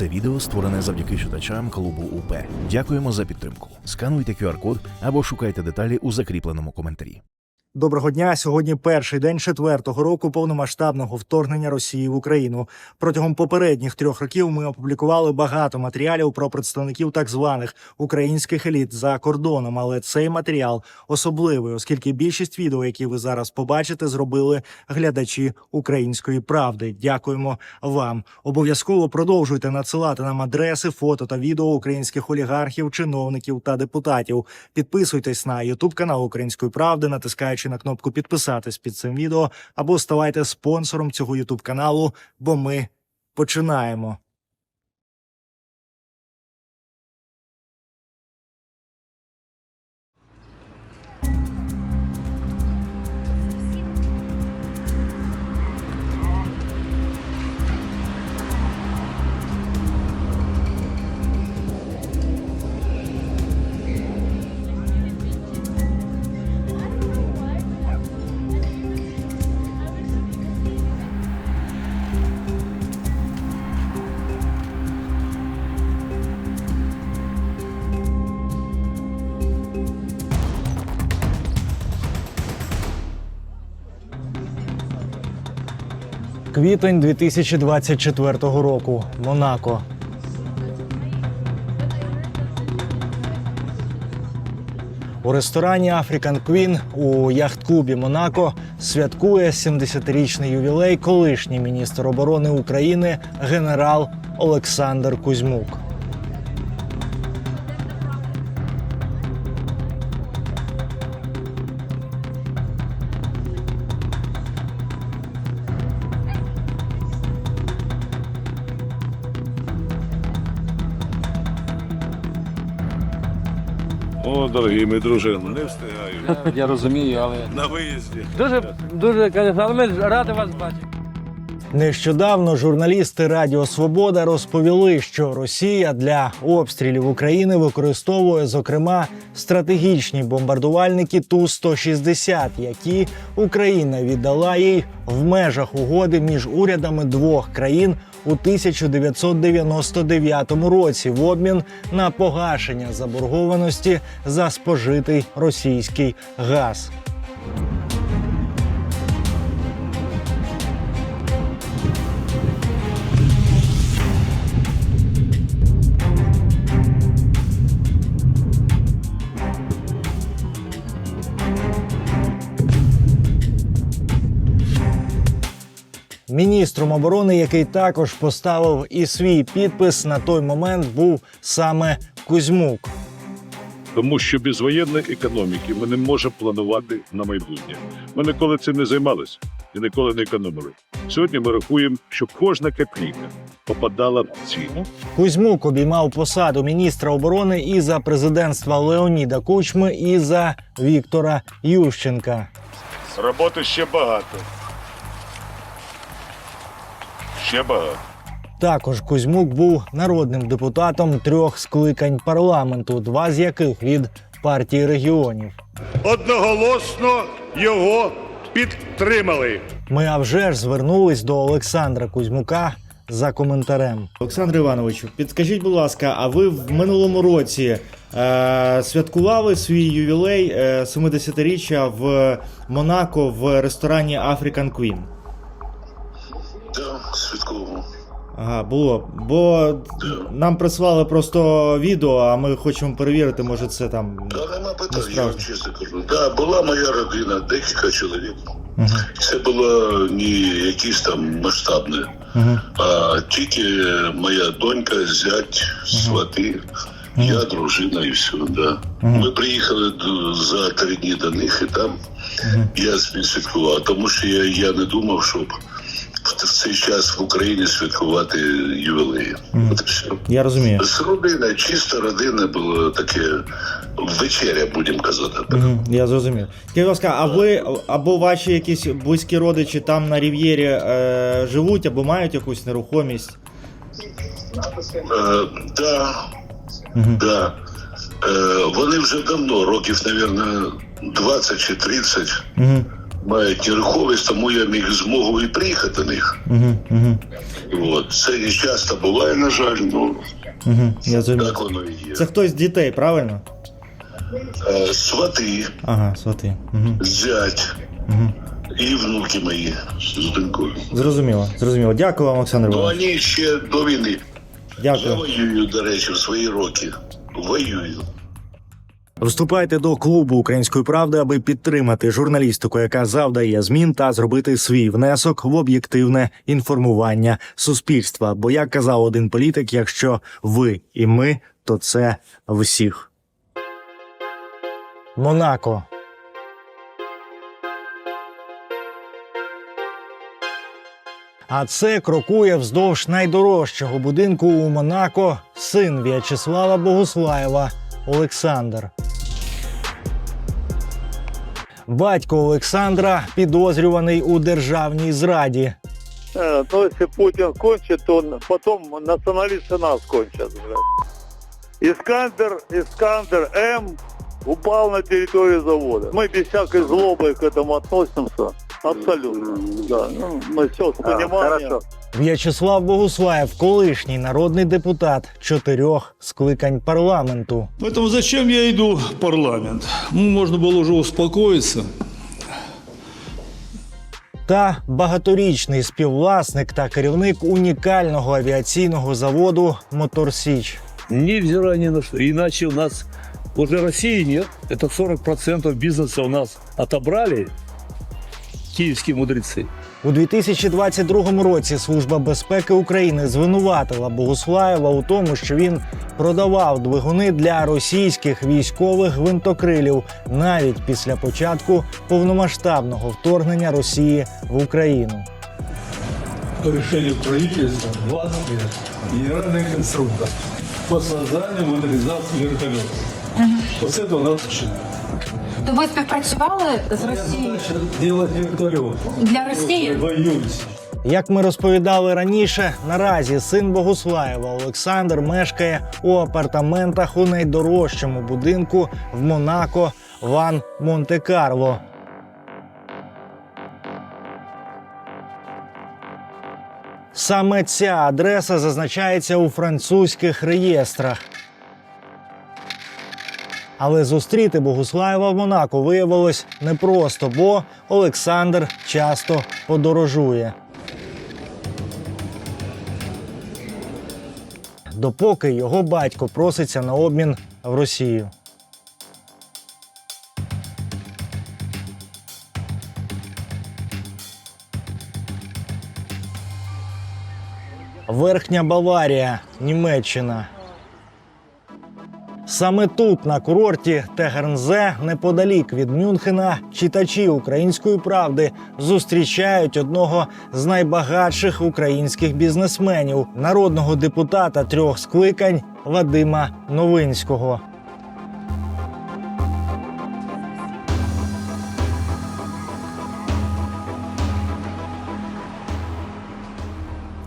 Це відео створене завдяки читачам клубу УП. Дякуємо за підтримку. Скануйте QR-код або шукайте деталі у закріпленому коментарі. Доброго дня. Сьогодні перший день четвертого року повномасштабного вторгнення Росії в Україну. Протягом попередніх трьох років ми опублікували багато матеріалів про представників так званих українських еліт за кордоном. Але цей матеріал особливий, оскільки більшість відео, які ви зараз побачите, зробили глядачі української правди. Дякуємо вам. Обов'язково продовжуйте надсилати нам адреси, фото та відео українських олігархів, чиновників та депутатів. Підписуйтесь на Ютуб канал Української правди, натискаючи на кнопку підписатись під цим відео, або ставайте спонсором цього Ютуб каналу, бо ми починаємо. Квітень 2024 року. Монако. У ресторані African Queen у яхт-клубі Монако святкує 70-річний ювілей колишній міністр оборони України генерал Олександр Кузьмук. О, дорогі ми дружина, не встигаю. Я розумію, але На виїзді. дуже дуже звісно, але ми раді вас бачити. Нещодавно журналісти Радіо Свобода розповіли, що Росія для обстрілів України використовує зокрема стратегічні бомбардувальники ту 160 які Україна віддала їй в межах угоди між урядами двох країн у 1999 році в обмін на погашення заборгованості за спожитий російський газ. Міністром оборони, який також поставив і свій підпис на той момент, був саме Кузьмук. Тому що без воєнної економіки ми не можемо планувати на майбутнє. Ми ніколи цим не займалися і ніколи не економили. Сьогодні ми рахуємо, що кожна копійка попадала в ціль. Кузьмук обіймав посаду міністра оборони і за президентства Леоніда Кучми, і за Віктора Ющенка. Роботи ще багато. Ще багато. Також Кузьмук був народним депутатом трьох скликань парламенту, два з яких від партії регіонів. одноголосно його підтримали. Ми а вже ж звернулись до Олександра Кузьмука за коментарем. Олександр Івановичу, підскажіть, будь ласка, а ви в минулому році е, святкували свій ювілей е, 70-річчя в Монако в ресторані African Queen? Святково. Ага, було. Бо нам прислали просто відео, а ми хочемо перевірити, може це там. Та нема питань, я вам чесно кажу. Так, була моя родина, декілька чоловік. Угу. Це було не якісь там масштабне, Угу. а тільки моя донька, зять, свати, я, дружина і все. Да. Ми приїхали до- за три дні до них і там я святкував, тому що я, я не думав, щоб в цей час в Україні святкувати ювілеї. От все. Я розумію. З родини, чисто родина було таке вечеря, будемо казати. Угу, я зрозумів. Скажіть, будь ласка, а ви або ваші якісь близькі родичі там на Рів'єрі е, живуть, або мають якусь нерухомість? Е, да, да. Е, вони вже давно, років, мабуть, 20 чи 30, Угу. Мають нерухомість, тому я міг змогу і приїхати до них. Угу, угу, От. Це не часто буває, на жаль, ну угу. Я так воно і є. Це хтось з дітей, правильно? Е, Свати, Ага, свати. Угу. зять Угу. і внуки мої з донькою. Зрозуміло, зрозуміло. Дякую вам, Олександр Ну, Іванович. вони ще до війни. Я Дякую. воюю, до речі, в свої роки. Воюю. Вступайте до клубу української правди, аби підтримати журналістику, яка завдає змін та зробити свій внесок в об'єктивне інформування суспільства. Бо як казав один політик, якщо ви і ми, то це всіх. Монако. А це крокує вздовж найдорожчого будинку у Монако син В'ячеслава Богуслаєва Олександр. Батько Олександра підозрюваний у державній зраді. Э, Ну, если Путин кончит, то он- потом националисты нас кончат. блядь. Искандер, Искандер М упал на территорию завода. Мы без всякой злобы к этому относимся. Абсолютно. Да. Ну, мы все с пониманием. В'ячеслав Богуслаєв, колишній народний депутат чотирьох скликань парламенту. Поэтому зачем я иду в парламент? Ну, можно было уже успокоиться. Та багаторічний співвласник та керівник унікального авіаційного заводу Мотор Січ. невзирая ни на что. Иначе у нас уже России нет. Это 40% бизнеса у нас отобрали киевские мудрецы. У 2022 році Служба безпеки України звинуватила Богуслаєва у тому, що він продавав двигуни для російських військових гвинтокрилів навіть після початку повномасштабного вторгнення Росії в Україну. По решению правительства 20 лет генеральный конструктор по созданию модернизации вертолетов. Вот это у нас решено. То ви співпрацювали з Росією делать вертолет. для Росії? Воюють. Як ми розповідали раніше, наразі син Богуслаєва Олександр мешкає у апартаментах у найдорожчому будинку в Монако Ван Монте-Карло. Саме ця адреса зазначається у французьких реєстрах. Але зустріти Богуслаєва в Монако виявилось непросто, бо Олександр часто подорожує. Допоки його батько проситься на обмін в Росію. Верхня Баварія, Німеччина. Саме тут, на курорті Тегернзе, неподалік від Мюнхена, читачі української правди зустрічають одного з найбагатших українських бізнесменів, народного депутата трьох скликань Вадима Новинського.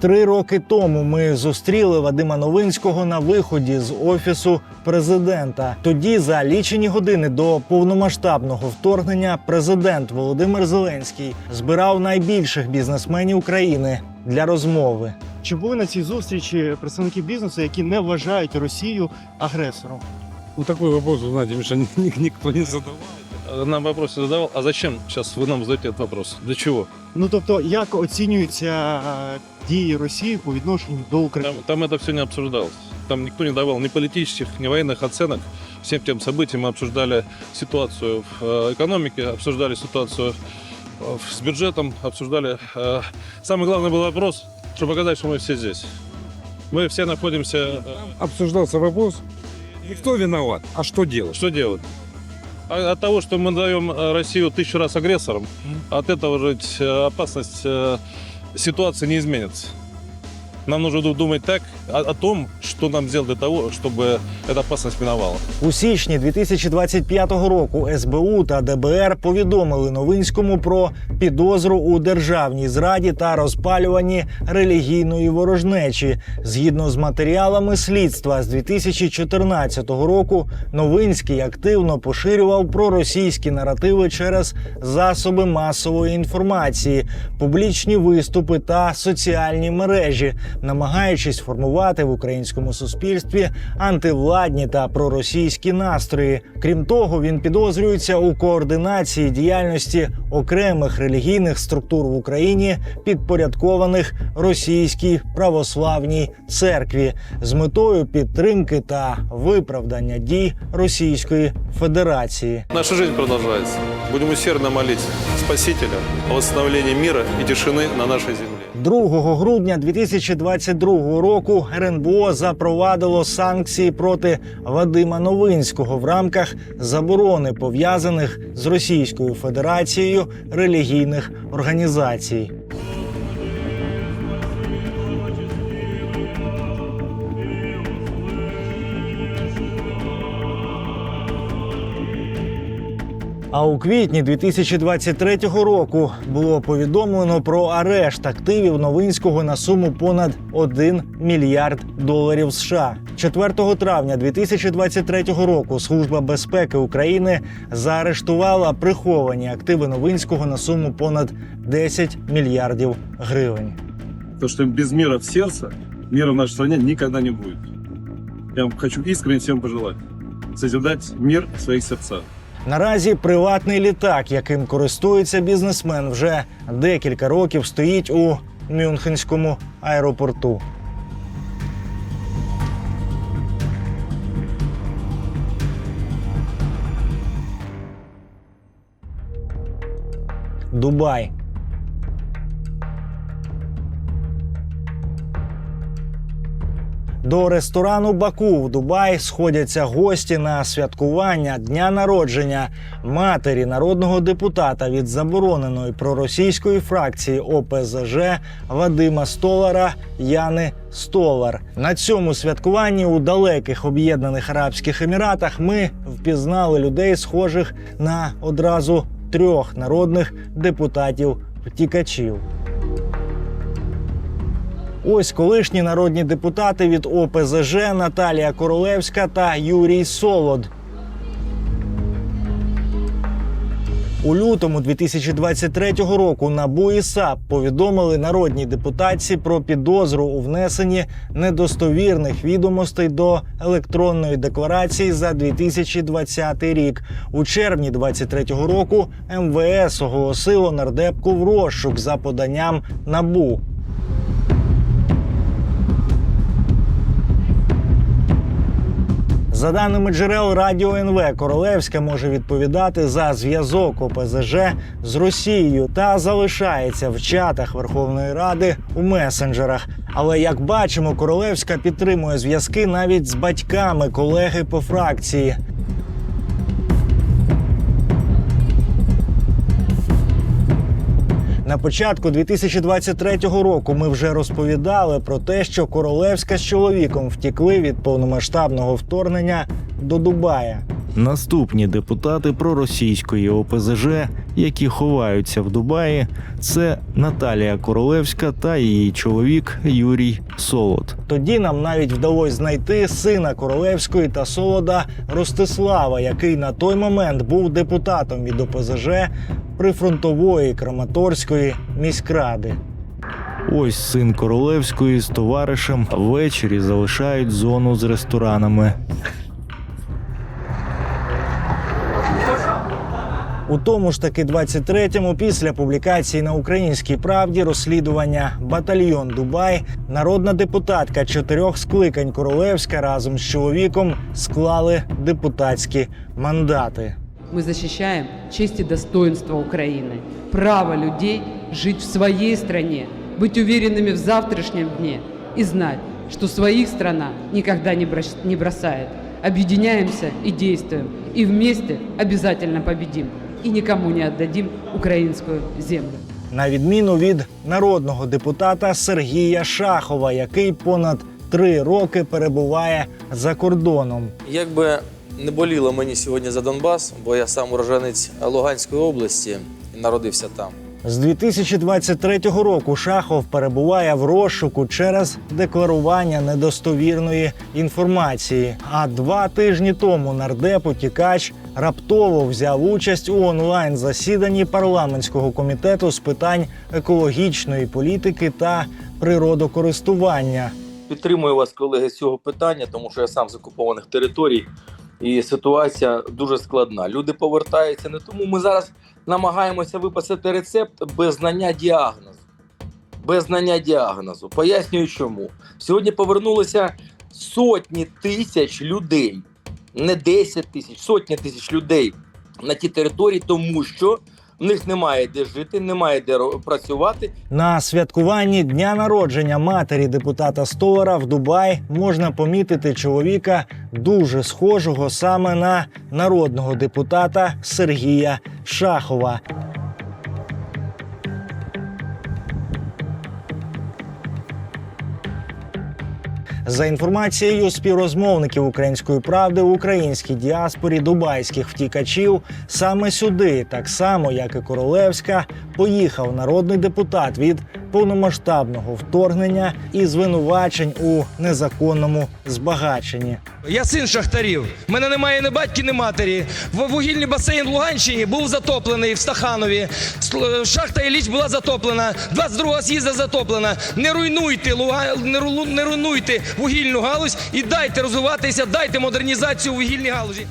Три роки тому ми зустріли Вадима Новинського на виході з офісу президента. Тоді, за лічені години до повномасштабного вторгнення, президент Володимир Зеленський збирав найбільших бізнесменів країни для розмови. Чи були на цій зустрічі представники бізнесу, які не вважають Росію агресором? Ну такой вопрос, вы знаете, Миша, ни- никто не задавал. Нам вопрос задавал, а зачем сейчас вы нам задаете этот вопрос? Для чего? Ну тобто, як оцінюються е, дії Росії по відношенню до України? Там, там это все не обсуждалось. Там никто не давал ни политических, ни военных оценок. Всем тем событиям мы обсуждали ситуацию в э, экономике, обсуждали ситуацию э, с бюджетом, обсуждали... э, Самый главный был вопрос, чтобы показать, что мы все здесь. Мы все находимся... э, обсуждался вопрос, не кто виноват, а что делать. Что делать? А- От того, что мы даем э, Россию тысячу раз агрессором, от этого же ведь, э, опасность э, ситуации не изменится. Нам нужно ду- думать так о, том, что нам сделать для того, чтобы эта опасность миновала. У січні 2025 року СБУ та ДБР повідомили Новинському про підозру у державній зраді та розпалюванні релігійної ворожнечі. Згідно з матеріалами слідства з 2014 року, Новинський активно поширював проросійські наративи через засоби масової інформації, публічні виступи та соціальні мережі, намагаючись формувати в українському суспільстві антивладні та проросійські настрої. Крім того, він підозрюється у координації діяльності окремих релігійних структур в Україні, підпорядкованих російській православній церкві, з метою підтримки та виправдання дій Російської Федерації. Наша жизнь продолжается. Будем усердно молить Спасителя о восстановлении мира и тишины на нашей земле. 2 грудня 2022 року РНБО запровадило санкції проти Вадима Новинського в рамках заборони пов'язаних з Російською Федерацією релігійних організацій. А у квітні 2023 року було повідомлено про арешт активів Новинського на суму понад 1 мільярд доларів США. 4 травня 2023 року Служба безпеки України заарештувала приховані активи Новинського на суму понад 10 мільярдів гривень. То, что без мира в сердце, мира в нашей стране никогда не будет. Я вам хочу искренне всем пожелать созидать мир в своих сердцах. Наразі приватний літак, яким користується бізнесмен, вже декілька років стоїть у Мюнхенському аеропорту. Дубай. До ресторану Баку в Дубай сходяться гості на святкування дня народження матері народного депутата від забороненої проросійської фракції ОПЗЖ Вадима Столара Яни Столар. На цьому святкуванні у далеких об'єднаних арабських еміратах ми впізнали людей, схожих на одразу трьох народних депутатів втікачів. Ось колишні народні депутати від ОПЗЖ Наталія Королевська та Юрій Солод. У лютому 2023 року НАБУ і САП повідомили народній депутатці про підозру у внесенні недостовірних відомостей до електронної декларації за 2020 рік. У червні 2023 року МВС оголосило нардепку в розшук за поданням НАБУ. За даними джерел Радіо НВ, Королевська може відповідати за зв'язок ОПЗЖ з Росією та залишається в чатах Верховної Ради у месенджерах. Але як бачимо, Королевська підтримує зв'язки навіть з батьками колеги по фракції. На початку 2023 року ми вже розповідали про те, що Королевська з чоловіком втікли від повномасштабного вторгнення до Дубая. Наступні депутати проросійської ОПЗЖ, які ховаються в Дубаї, це Наталія Королевська та її чоловік Юрій Солод. Тоді нам навіть вдалося знайти сина Королевської та Солода Ростислава, який на той момент був депутатом від ОПЗЖ прифронтової Краматорської міськради. Ось син Королевської з товаришем ввечері залишають зону з ресторанами. У тому ж таки 23-му, після публікації на українській правді розслідування Батальйон Дубай, народна депутатка чотирьох скликань Королевська разом з чоловіком склали депутатські мандати Мы защищаем честь и достоинство Украины, право людей жить в своей стране, быть уверенными в завтрашнем дне и знать, что своих страна никогда не брос- не бросает. Объединяемся и действуем, и вместе обязательно победим, и никому не отдадим украинскую землю. на відміну від народного депутата Сергія Шахова, який понад три роки перебуває за кордоном. Якби не боліло мені сьогодні за Донбас, бо я сам уроженець Луганської області і народився там. З 2023 року Шахов перебуває в розшуку через декларування недостовірної інформації. А два тижні тому нардеп утікач раптово взяв участь у онлайн засіданні парламентського комітету з питань екологічної політики та природокористування. Підтримую вас, колеги, з цього питання, тому що я сам з окупованих територій, і ситуація дуже складна. Люди повертаються не тому. Ми зараз намагаємося виписати рецепт без знання діагнозу. Без знання діагнозу. Пояснюю, чому. Сьогодні повернулися сотні тисяч людей, не 10 тисяч, сотні тисяч людей на ті території, тому що в них немає де жити, немає де працювати, На святкуванні дня народження матері депутата Столара в Дубай можна помітити чоловіка дуже схожого саме на народного депутата Сергія Шахова. За інформацією співрозмовників української правди в українській діаспорі дубайських втікачів, саме сюди, так само як і Королевська, поїхав народний депутат від повномасштабного вторгнення і звинувачень у незаконному збагаченні. Я син шахтарів. Мене немає ні батьки, ні матері. Вугільний басейн в Луганщині був затоплений в Стаханові. Сл- Шахта Ілліч була затоплена. 22-го з'їзда затоплена. Не руйнуйте Луга... не руйнуйте вугільну галузь і дайте розвиватися, дайте модернізацію вугільній галузі.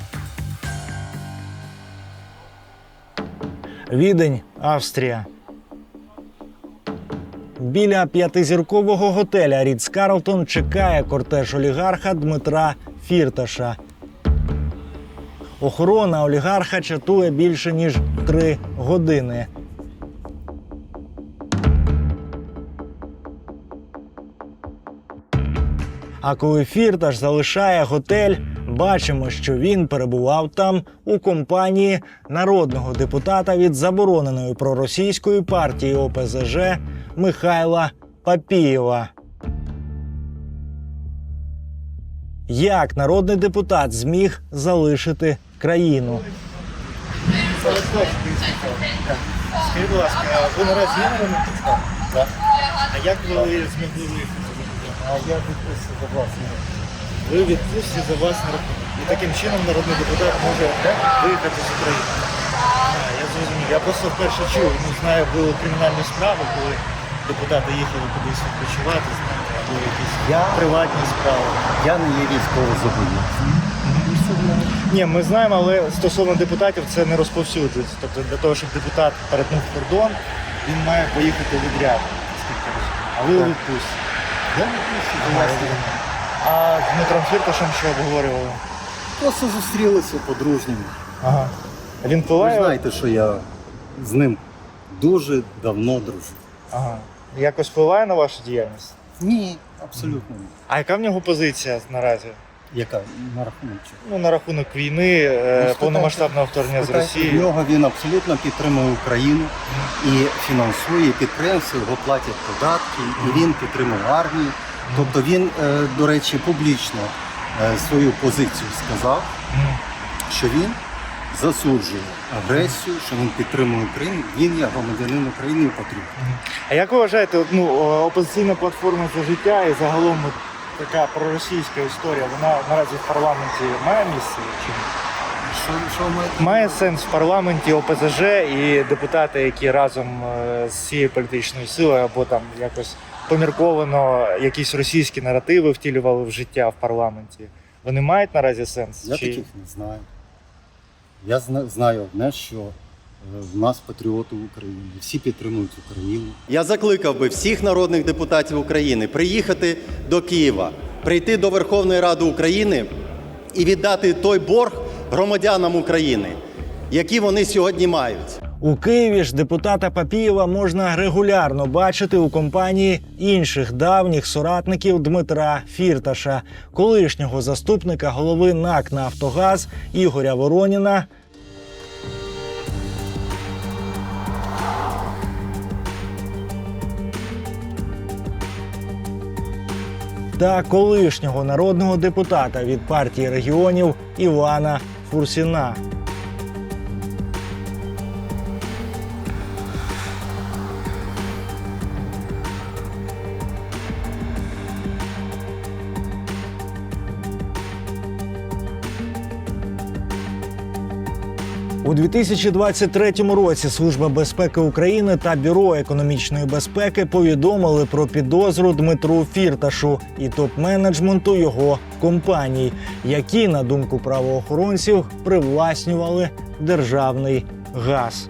Відень, Австрія. Біля п'ятизіркового готеля Ріц Карлтон чекає кортеж олігарха Дмитра Фірташа. Охорона олігарха чатує більше ніж три години. А коли Фірташ залишає готель, бачимо, що він перебував там у компанії народного депутата від забороненої проросійської партії ОПЗЖ Михайла Папієва. Як народний депутат зміг залишити країну? Скажіть, будь ласка, ви наразі є народним депутатом? А як ви змогли виїхати? А я відпустці за власне. Ви відпустці за власне рахунок. І таким чином народний депутат може виїхати з України. А, я зрозумів. Я просто вперше чув, ну, знаю, були кримінальні справи, коли депутати їхали кудись відпочивати, знаєте, або якісь приватні справи. Я не є військовозобов'язаний. Ні, ми знаємо, але стосовно депутатів це не розповсюджується. Тобто для того, щоб депутат перетнув кордон, він має поїхати відряд. наскільки я розумію. А ви у відпустці. А з Дмитром Фірташем що обговорювали? Просто зустрілися по-дружньому. Ага. Він Ви впливає? знаєте, що я з ним дуже давно дружу. Ага. Якось впливає на вашу діяльність? Ні, абсолютно ні. А яка в нього позиція наразі? Яка на рахунок чого? Ну, на рахунок війни, е, Ну, повномасштабного вторгнення з Росії. нього він абсолютно підтримує Україну і фінансує, і підприємці його платять податки, і він підтримує армію. Тобто він, е, до речі, публічно е, свою позицію сказав, що він засуджує агресію, що він підтримує Україну, він є громадянин України і потрібен. А як ви вважаєте, ну, опозиційна платформа за життя і загалом така проросійська історія, вона наразі в парламенті має місце чи? Що, що ми... Має сенс в парламенті ОПЗЖ і депутати, які разом е, з цією політичною силою або там якось помірковано якісь російські наративи втілювали в життя в парламенті. Вони мають наразі сенс? Я таких не знаю. Я зна- знаю одне, що в нас патріоти в Україні. Всі підтримують Україну. Я закликав би всіх народних депутатів України приїхати до Києва, прийти до Верховної Ради України і віддати той борг громадянам України, які вони сьогодні мають. У Києві ж депутата Папієва можна регулярно бачити у компанії інших давніх соратників Дмитра Фірташа, колишнього заступника голови НАК «Нафтогаз» Ігоря Вороніна. Та колишнього народного депутата від партії регіонів Івана Фурсіна. У 2023 році Служба безпеки України та Бюро економічної безпеки повідомили про підозру Дмитру Фірташу і топ-менеджменту його компаній, які, на думку правоохоронців, привласнювали державний газ.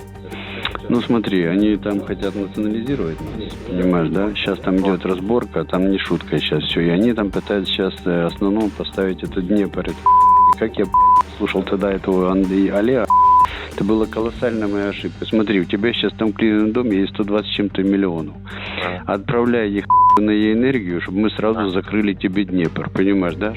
Ну смотри, они там хотят национализировать нас, понимаешь, да? Сейчас там идет разборка, там не шутка сейчас все. И они там пытаются сейчас э, основном поставить этот Днепр. Это, Как я слушал тогда этого Андрея Олега, это была колоссальная моя ошибка. Смотри, у тебя сейчас там в клиентном доме есть 120 с чем-то миллионов. Отправляй их на энергию, чтобы мы сразу закрыли тебе Днепр, понимаешь, да?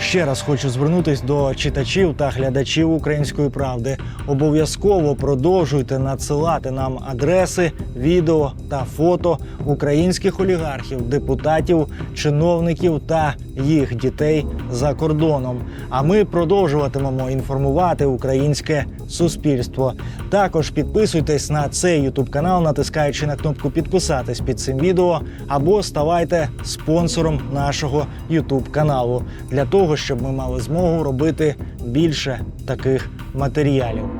Ще раз хочу звернутись до читачів та глядачів української правди. Обов'язково продовжуйте надсилати нам адреси, відео та фото українських олігархів, депутатів, чиновників та їх дітей за кордоном. А ми продовжуватимемо інформувати українське суспільство. Також підписуйтесь на цей ютуб канал, натискаючи на кнопку підписатись під цим відео, або ставайте спонсором нашого ютуб каналу для того, щоб ми мали змогу робити більше таких матеріалів.